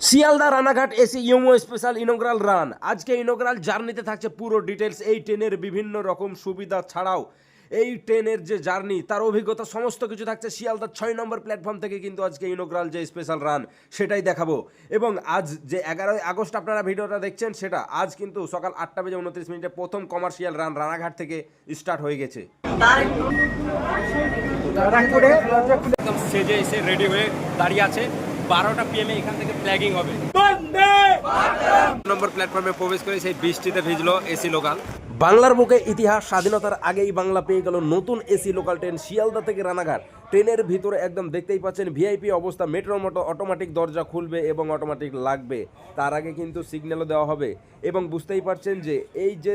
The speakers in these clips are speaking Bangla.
Sealdah Ranaghat AC EMU special inaugural run. আজকে ইনোগ্রাল জার্নিতে থাকছে পুরো ডিটেলস এই ট্রেনের বিভিন্ন রকম সুবিধা ছাড়াও এই ট্রেনের যে জার্নি, তার অভিজ্ঞতা, সমস্ত কিছু থাকছে শিয়ালদার ছয় নম্বর প্ল্যাটফর্ম থেকে কিন্তু আজকে ইনোগ্রাল যে স্পেশাল রান, সেটাই দেখাবো। এবং আজ যে এগারোই আগস্ট আপনারা ভিডিওটা দেখছেন, সেটা আজ কিন্তু সকাল আটটা বেজে উনত্রিশ মিনিটে প্রথম কমার্শিয়াল রান রানাঘাট থেকে স্টার্ট হয়ে গেছে। সেজে এসে রেডি হয়ে দাঁড়িয়ে আছে। বারোটা পিএমে এখান থেকে ফ্ল্যাগিং হবে। নম্বর প্ল্যাটফর্মে প্রবেশ করে সেই বৃষ্টিতে ভিজলো এসি লোকাল। বাংলার বুকে ইতিহাস স্বাধীনতার আগেই বাংলা পেয়ে গেল নতুন এসি লোকাল ট্রেন শিয়ালদা থেকে রানাঘাট। ট্রেনের ভিতরে একদম দেখতেই পাচ্ছেন ভিআইপি অবস্থা মেট্রোর মতো অটোমেটিক দরজা খুলবে এবং অটোমেটিক লাগবে। তার আগে কিন্তু সিগন্যালও দেওয়া হবে এবং বুঝতেই পারছেন যে এই যে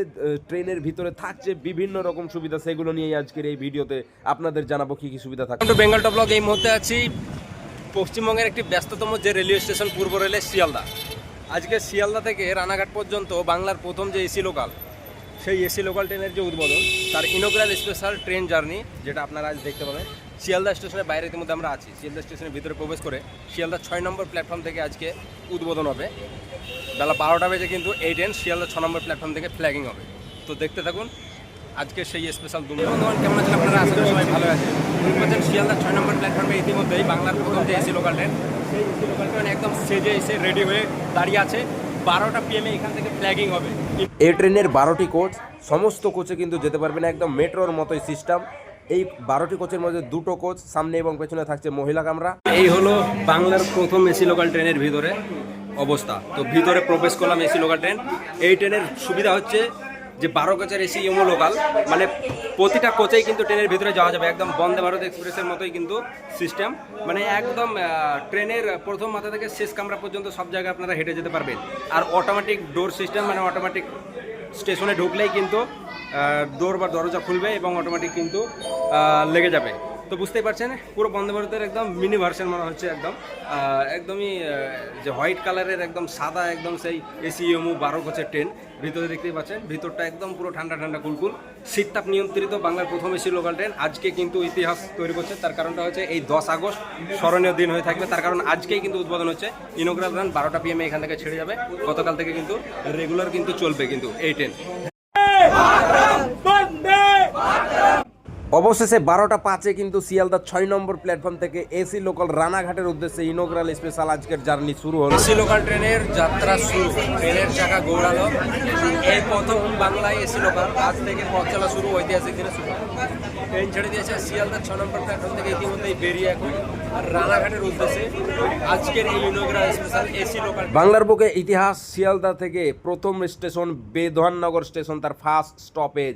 ট্রেনের ভিতরে থাকছে বিভিন্ন রকম সুবিধা সেগুলো নিয়েই আজকের এই ভিডিওতে আপনাদের জানাব কি কি সুবিধা থাকছে। টু বেঙ্গল টপ ব্লগ এই মুহূর্তে আছি পশ্চিমবঙ্গের একটি ব্যস্ততম যে রেলওয়ে স্টেশন পূর্ব রেলের শিয়ালদা। আজকে শিয়ালদা থেকে রানাঘাট পর্যন্ত বাংলার প্রথম যে এসি লোকাল, সেই এসি লোকাল ট্রেনের যে উদ্বোধন, তার ইনোগ্রাল স্পেশাল ট্রেন জার্নি যেটা আপনারা আজ দেখতে পাবেন। শিয়ালদা স্টেশনের বাইরে ইতিমধ্যে আমরা আছি। শিয়ালদা স্টেশনের ভিতরে প্রবেশ করে শিয়ালদা ছয় নম্বর প্ল্যাটফর্ম থেকে আজকে উদ্বোধন হবে। বেলা বারোটা বেজে কিন্তু এই ট্রেন শিয়ালদা ছ নম্বর প্ল্যাটফর্ম থেকে ফ্ল্যাগিং হবে। তো দেখতে থাকুন আজকে সেই স্পেশাল দুর্গ। বন্ধুগণ কেমন আছেন আপনারা? আশা করি সবাই ভালো আছে বুঝতে পারছেন শিয়ালদা ছয় নম্বর প্ল্যাটফর্মে ইতিমধ্যেই বাংলার প্রথম যে এসি লোকাল ট্রেন সেই এসি লোকাল ট্রেন একদম সেজে এসে রেডি হয়ে দাঁড়িয়ে আছে। বারোটা পিএমে এখান থেকে ফ্ল্যাগিং হবে। এই ট্রেনের বারোটি কোচ সমস্ত কোচে কিন্তু যেতে পারবে না একদম মেট্রোর মতোই সিস্টেম এই বারোটি কোচের মধ্যে দুটো কোচ সামনে এবং পেছনে থাকছে মহিলা কামরা। এই হলো বাংলার প্রথম এসি লোকাল ট্রেনের ভিতরে অবস্থা। তো ভিতরে প্রবেশ করলাম এসি লোকাল ট্রেন এই ট্রেনের সুবিধা হচ্ছে যে বারো কোচের এসি ইমো লোকাল মানে প্রতিটা কোচেই কিন্তু ট্রেনের ভিতরে যাওয়া যাবে। একদম বন্দে ভারত এক্সপ্রেসের মতোই কিন্তু সিস্টেম মানে একদম ট্রেনের প্রথম মাথা থেকে শেষ কামরা পর্যন্ত সব জায়গায় আপনারা হেঁটে যেতে পারবেন। আর অটোমেটিক ডোর সিস্টেম মানে অটোমেটিক স্টেশনে ঢুকলেই কিন্তু ডোর বা দরজা খুলবে এবং অটোমেটিক কিন্তু লেগে যাবে। তো বুঝতেই পারছেন, পুরো বন্দে ভারতের একদম মিনি ভার্সন মনে হচ্ছে একদম। একদমই যে হোয়াইট কালারের একদম সাদা একদম সেই এসি এমু বারো কোচের ট্রেন ভিতরে দেখতেই পাচ্ছেন, ভিতরটা একদম পুরো ঠান্ডা ঠান্ডা কুলকুল। শীততাপ নিয়ন্ত্রিত বাংলার প্রথম এসি লোকাল ট্রেন আজকে কিন্তু ইতিহাস তৈরি করছে, তার কারণটা হচ্ছে এই দশ আগস্ট স্মরণীয় দিন হয়ে থাকবে। তার কারণ আজকেই কিন্তু উদ্বোধন হচ্ছে ইনোগ্রাল রান বারোটা পিএমে এখান থেকে ছেড়ে যাবে। গতকাল থেকে কিন্তু রেগুলার কিন্তু চলবে কিন্তু এই ট্রেন অবশেষে বারোটা পাঁচে কিন্তু শিয়ালদা ছয় নম্বর প্ল্যাটফর্ম থেকে এসি লোকাল রানাঘাটের উদ্দেশ্যে ইনোগ্রাল স্পেশাল আজকের জার্নি শুরু হলো। এসি লোকাল ট্রেনের যাত্রা শুরু ট্রেনের চাকা গৌড়ালো। এই প্রথম বাংলায় এসি লোকাল আজ থেকে পথ চলা শুরু ঐতিহাসিক দিনে শুরু ট্রেন ছেড়ে দিয়েছে শিয়ালদা ছয় নম্বর প্ল্যাটফর্ম থেকে ইতিমধ্যেই বেরিয়ে এখন আর রানাঘাটের উদ্দেশ্যে আজকের এই ইনোগ্রাল স্পেশাল এসি লোকাল বাংলার বুকে ইতিহাস শিয়ালদা থেকে প্রথম স্টেশন বেধাননগর স্টেশন তার ফার্স্ট স্টপেজ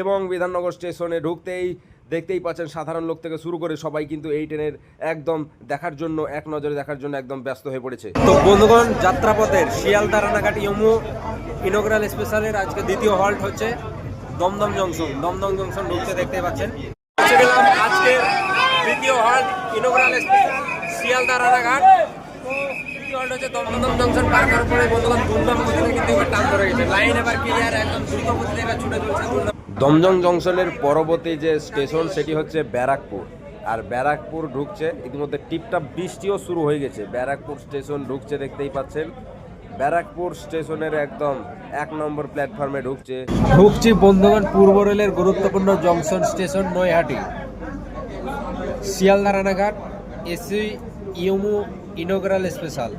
এবং বিধাননগর স্টেশনে ঢুকতেই দেখতেই পাচ্ছেন সাধারণ লোক থেকে শুরু করে সবাই কিন্তু এই ট্রেনের একদম দেখার জন্য, এক নজরে দেখার জন্য একদম ব্যস্ত হয়ে পড়েছে। তো বন্ধুগণ, যাত্রাপথের শিয়ালদা রানাঘাট ইমু ইনোগ্রাল স্পেশালের আজকে দ্বিতীয় হল্ট হচ্ছে দমদম জংশন দমদম জংশন ঢুকতে দেখতে পাচ্ছেন। আজকে দ্বিতীয় halt inaugural special Sealdah Ranaghat. Halt হচ্ছে দমদম জংশন পার করার পরে বন্ধুগণ দুর্গম গতিতে কিন্তু এবার টান ধরে গেছে। লাইন এবার ক্লিয়ার একদম দ্রুত গতিতে এবার ছুটে চলছে দমদম জংশনের পরবর্তী যে স্টেশন সেটি হচ্ছে ব্যারাকপুর। আর ব্যারাকপুর ঢুকছে, ইতিমধ্যে টিপটাপ বৃষ্টিও শুরু হয়ে গেছে। ব্যারাকপুর স্টেশন ঢুকছে, দেখতেই পাচ্ছেন। ব্যারাকপুর স্টেশনের একদম এক নম্বর প্ল্যাটফর্মে ঢুকছে। ঢুকছি বন্ধুগণ পূর্ব রেলের গুরুত্বপূর্ণ junction station Naihati. Sealdah Ranaghat, AC EMU inaugural special.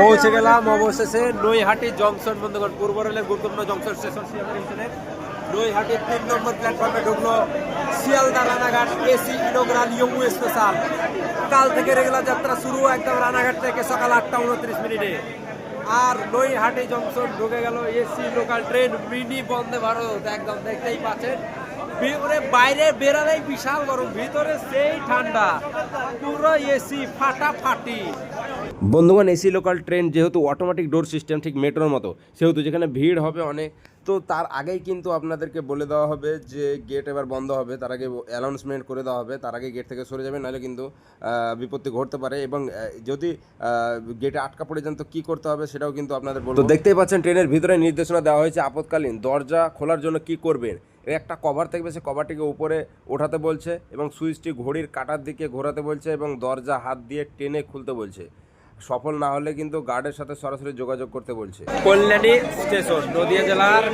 পৌঁছে গেলাম অবশেষে নৈহাটি জংশন বন্ধুগণ, পূর্ব রেলের গুরুত্বপূর্ণ জংশন স্টেশন জংশনের নৈহাটির তিন নম্বর প্ল্যাটফর্মে ঢুকলো Sealdah Ranaghat AC inaugural EMU special কাল থেকে রেগুলার যাত্রা শুরু একদম রানাঘাট থেকে সকাল আটটা উনত্রিশ মিনিটে। আর নৈহাটি জংশন ঢুকে গেল AC local train mini Vande Bharat, একদম দেখতেই পাচ্ছেন। বাইরে বেরালেই বিশাল গরম, ভিতরে সেই ঠান্ডা। পুরো এসি ফাটাফাটি। বন্ধুগণ এসি লোকাল ট্রেন যেহেতু অটোমেটিক ডোর সিস্টেম ঠিক মেট্রোর মতো, সেহেতু যেখানে ভিড় হবে অনেক, তো তার আগেই কিন্তু আপনাদেরকে বলে দেওয়া হবে যে গেট এবার বন্ধ হবে, তার আগে অ্যানাউন্সমেন্ট করে দেওয়া হবে, তার আগে গেট থেকে সরে যাবে, নাহলে কিন্তু বিপত্তি ঘটতে পারে এবং যদি গেটে আটকা পড়ে যান, তো কী করতে হবে সেটাও কিন্তু আপনাদের বলব। তো দেখতেই পাচ্ছেন ট্রেনের ভিতরে নির্দেশনা দেওয়া হয়েছে আপৎকালীন, দরজা খোলার জন্য কি করবেন? একটা কভার থাকবে, সে কভারটিকে উপরে ওঠাতে বলছে এবং সুইচটি ঘড়ির কাটার দিকে ঘোরাতে বলছে এবং দরজা হাত দিয়ে টেনে খুলতে বলছে। সফল না হলে কিন্তু গার্ডের সাথে সরাসরি যোগাযোগ করতে বলছে। কল্যাণী স্টেশন, নদিয়া জেলার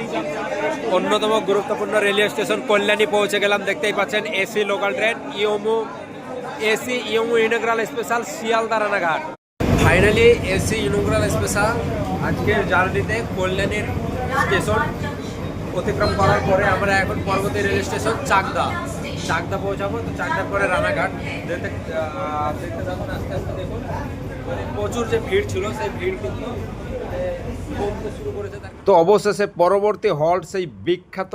অন্যতম গুরুত্বপূর্ণ রেলওয়ে স্টেশন কল্যাণী পৌঁছে গেলাম, দেখতেই পাচ্ছেন AC local train EMU AC EMU inaugural special Sealdah Ranaghat finally AC inaugural special আজকের জার্নিতে কল্যাণীর স্টেশন অতিক্রম করার পরে আমরা এখন পরবর্তী রেল স্টেশন চাকদা। চাকদা পৌঁছাবো, তো চাকদার পরে রানাঘাট। দেখতে দেখতে থাকুন আস্তে আস্তে দেখুন। মানে প্রচুর যে ভিড় ছিল, সেই ভিড় কিন্তু মানে তো অবশেষে পরবর্তী হল্ট, সেই বিখ্যাত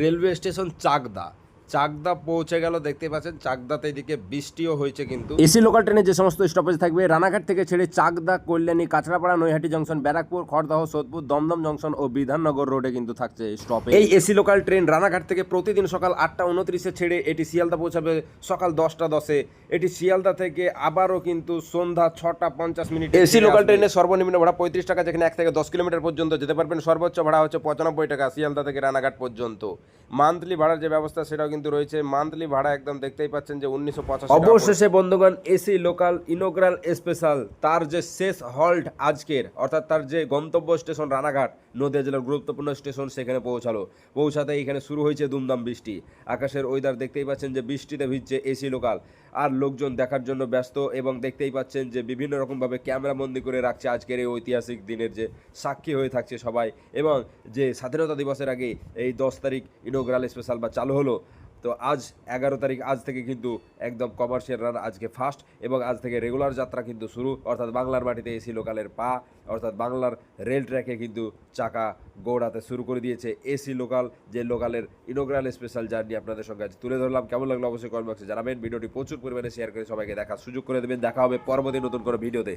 রেলওয়ে স্টেশন চাকদা। চাকদা পৌঁছে গেল দেখতে পাচ্ছেন চাকদাতে এদিকে বৃষ্টিও হয়েছে কিন্তু। এসি লোকাল ট্রেনে যে সমস্ত স্টপেজ থাকবে রানাঘাট থেকে ছেড়ে চাকদা কল্যাণী কাছড়াপাড়া নৈহাটি জংশন ব্যারাকপুর খড়দহ সোদপুর দমদম জংশন ও বিধাননগর রোডে কিন্তু থাকছে স্টপে এই এসি লোকাল ট্রেন রানাঘাট থেকে প্রতিদিন সকাল আটটা উনত্রিশে ছেড়ে এটি শিয়ালদা পৌঁছাবে সকাল দশটা দশে। এটি শিয়ালদা থেকে আবারও কিন্তু সন্ধ্যা ছটা পঞ্চাশ মিনিট এসি লোকাল ট্রেনের সর্বনিম্ন ভাড়া পঁয়ত্রিশ টাকা যেখানে এক থেকে দশ কিলোমিটার পর্যন্ত যেতে পারবেন। সর্বোচ্চ ভাড়া হচ্ছে পঁচানব্বই টাকা শিয়ালদা থেকে রানাঘাট পর্যন্ত। মান্থলি ভাড়ার যে ব্যবস্থা সেটাও কিন্তু রয়েছে। মান্থলি ভাড়া একদম দেখতেই পাচ্ছেন যে উনিশশো পঁচাশি অবশেষে বন্ধুগণ এসি লোকাল ইনোগ্রাল স্পেশাল তার যে শেষ হল্ট আজকের অর্থাৎ তার যে গন্তব্য স্টেশন রানাঘাট নদিয়া জেলার গুরুত্বপূর্ণ স্টেশন সেখানে পৌঁছালো। পৌঁছাতে এখানে শুরু হয়েছে দুমদাম বৃষ্টি। আকাশের ওয়েদার দেখতেই পাচ্ছেন যে বৃষ্টিতে ভিজছে এসি লোকাল। আর লোকজন দেখার জন্য ব্যস্ত এবং দেখতেই পাচ্ছেন যে বিভিন্ন রকমভাবে ক্যামেরা বন্দি করে রাখছে আজকের এই ঐতিহাসিক দিনের যে সাক্ষী হয়ে থাকছে সবাই। এবং যে স্বাধীনতা দিবসের আগে এই দশ তারিখ ইনোগ্রাল স্পেশাল বা চালু হলো। তো আজ এগারো তারিখ, আজ থেকে কিন্তু একদম কমার্শিয়াল রান আজকে ফার্স্ট এবং আজ থেকে রেগুলার যাত্রা কিন্তু শুরু। অর্থাৎ বাংলার মাটিতে এসি লোকালের পা। অর্থাৎ বাংলার রেল ট্র্যাকে কিন্তু চাকা গৌড়াতে শুরু করে দিয়েছে এসি লোকাল যে লোকালের ইনোগ্রাল স্পেশাল জার্নি আপনাদের সঙ্গে আজ তুলে ধরলাম। কেমন লাগল অবশ্যই কমেন্ট বক্সে জানাবেন। ভিডিওটি প্রচুর পরিমাণে শেয়ার করে সবাইকে দেখার সুযোগ করে দেবেন। দেখা হবে পরবর্তী নতুন কোনো ভিডিওতে।